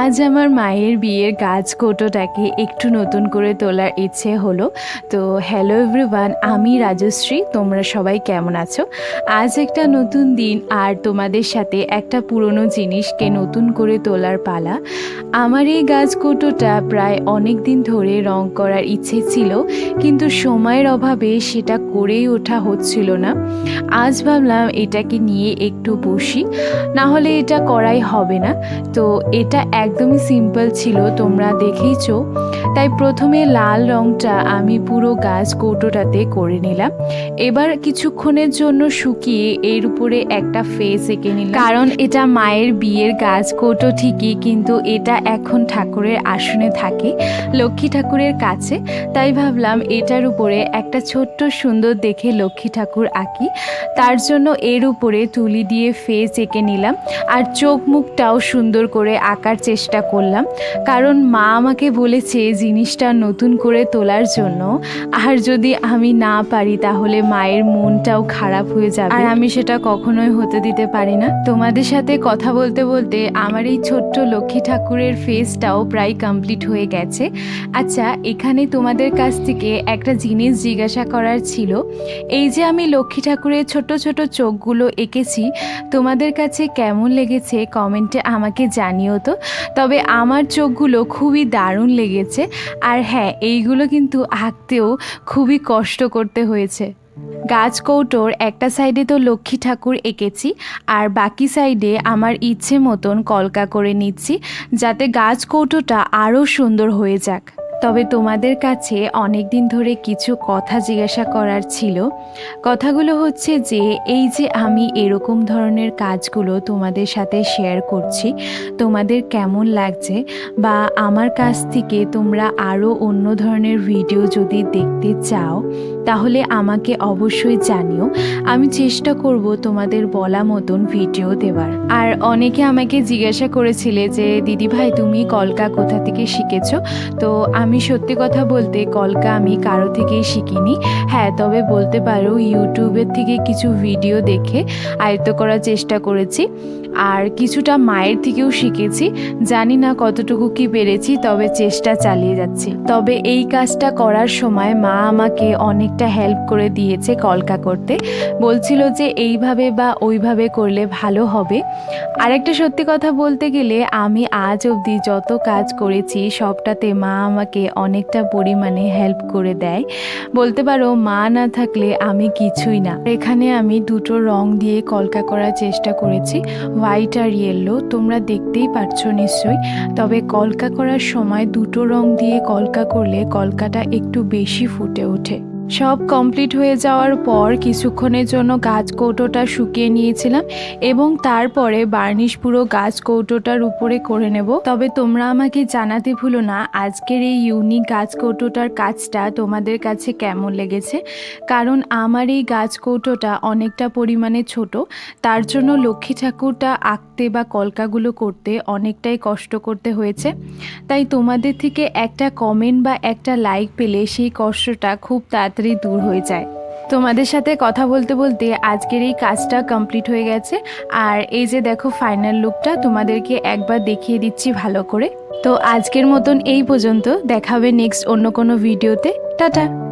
আজ আমার মায়ের বিয়ের গাছ কোটোটাকে একটু নতুন করে তোলার ইচ্ছে হলো। তো হ্যালো এভরিওয়ান আমি রাজশ্রী, তোমরা সবাই কেমন আছো? আজ একটা নতুন দিন আর তোমাদের সাথে একটা পুরনো জিনিসকে নতুন করে তোলার পালা। আমার এই গাছ কোটোটা প্রায় অনেক দিন ধরে রং করার ইচ্ছে ছিল, কিন্তু সময়ের অভাবে সেটা করেই ওঠা হচ্ছিল না। আজ ভাবলাম এটাকে নিয়ে একটু বসি, না হলে এটা করাই হবে না। তো এটা একদমই সিম্পল ছিল, তোমরা দেখেইছো। তাই প্রথমে লাল রংটা আমি পুরো গাছ কৌটোটাতে করে নিলাম। এবার কিছুক্ষণের জন্য শুকিয়ে এর উপরে একটা ফেস এঁকে নিলাম। কারণ এটা মায়ের বিয়ের গাছ কৌটো ঠিকই, কিন্তু এটা এখন ঠাকুরের আসনে থাকে, লক্ষ্মী ঠাকুরের কাছে। তাই ভাবলাম এটার উপরে একটা ছোট্ট সুন্দর দেখে লক্ষ্মী ঠাকুর আঁকি। তার জন্য এর উপরে তুলি দিয়ে ফেস এঁকে নিলাম। আর চোখ মুখটাও সুন্দর করে আঁকার চেষ্টা করলাম। কারণ মা আমাকে বলেছে জিনিসটা নতুন করে তোলার জন্য। আর যদি আমি না পারি, তাহলে মায়ের মনটাও খারাপ হয়ে যাবে। আর আমি সেটা কখনোই হতে দিতে পারি না। তোমাদের সাথে কথা বলতে বলতে আমার এই ছোট্ট লক্ষ্মী ঠাকুরের ফেসটাও প্রায় কমপ্লিট হয়ে গেছে। আচ্ছা এখানে তোমাদের কাছ থেকে একটা জিনিস জিজ্ঞাসা করার ছিল। এই যে আমি লক্ষ্মী ঠাকুরের ছোট ছোট চোখগুলো এঁকেছি, তোমাদের কাছে কেমন লেগেছে? কমেন্টে আমাকে জানিও তো। তবে আমার চোখগুলো খুবই দারুণ লেগেছে আর হ্যাঁ এইগুলো কিন্তু আঁকতেও খুবই কষ্ট করতে হয়েছে। গাছ কৌটোর একটা সাইডে তো লক্ষ্মী ঠাকুর এঁকেছি আর বাকি সাইডে আমার ইচ্ছে মতন কলকা করে নিচ্ছি যাতে গাছ কৌটোটা আরও সুন্দর হয়ে যাক। তবে তোমাদের কাছে অনেক দিন ধরে কিছু কথা জিজ্ঞাসা করার ছিল। কথাগুলো হচ্ছে যে, এই যে আমি এরকম ধরনের কাজগুলো তোমাদের সাথে শেয়ার করছি, তোমাদের কেমন লাগছে? বা আমার কাছ থেকে তোমরা আরও অন্য ধরনের ভিডিও যদি দেখতে চাও তাহলে আমাকে অবশ্যই জানিও। আমি চেষ্টা করব তোমাদের বলা মতন ভিডিও দেওয়ার আর অনেকে আমাকে জিজ্ঞাসা করেছিলে যে দিদি ভাই তুমি কলকা কোথা থেকে শিখেছো? তো আমি সত্যি কথা বলতে কলকা আমি কারও থেকেই শিখিনি। হ্যাঁ তবে বলতে পারো, ইউটিউবের থেকে কিছু ভিডিও দেখে আয়ত্ত করার চেষ্টা করেছি। আর কিছুটা মায়ের থেকেও শিখেছি। জানি না কতটুকু কি পেরেছি, তবে চেষ্টা চালিয়ে যাচ্ছি। তবে এই কাজটা করার সময় মা আমাকে অনেকটা হেল্প করে দিয়েছে কলকা করতে। বলছিল যে এইভাবে বা ওইভাবে করলে ভালো হবে। আরেকটা সত্যি কথা বলতে গেলে, আমি আজ অবধি যত কাজ করেছি, সবটাতে মা আমাকে অনেকটা পরিমাণে হেল্প করে দেয়। বলতে পারো, মা না থাকলে আমি কিছুই না। এখানে আমি দুটো রং দিয়ে কলকা করার চেষ্টা করেছি। হোয়াইট আর ইয়েলো তোমরা দেখতেই পারছ নিশ্চয়ই। তবে কলকা করার সময় দুটো রং দিয়ে কলকা করলে কলকাটা একটু বেশি ফুটে ওঠে। সব কমপ্লিট হয়ে যাওয়ার পর কিছুক্ষণের জন্য গাছ কৌটোটা শুকিয়ে নিয়েছিলাম এবং তারপরে বার্নিশ পুরো গাছ কৌটোটার উপরে করে নেব। তবে তোমরা আমাকে জানাতে ভুলো না, আজকের এই ইউনিক গাছ কৌটোটার কাজটা তোমাদের কাছে কেমন লেগেছে? কারণ আমার এই গাছ কৌটোটা অনেকটা পরিমাণে ছোট, তার জন্য লক্ষ্মী ঠাকুরটা আঁকতে বা কলকাগুলো করতে অনেকটাই কষ্ট করতে হয়েছে। তাই তোমাদের থেকে একটা কমেন্ট বা একটা লাইক পেলে সেই কষ্টটা খুব তাড়াতাড়ি দূর হয়ে যায়। তোমাদের সাথে কথা বলতে বলতে আজকের এই কাজটা কমপ্লিট হয়ে গেছে। আর এই যে দেখো ফাইনাল লুকটা তোমাদেরকে একবার দেখিয়ে দিচ্ছি ভালো করে। তো আজকের মতন এই পর্যন্ত। দেখাবে নেক্সট অন্য কোনো ভিডিওতে টাটা!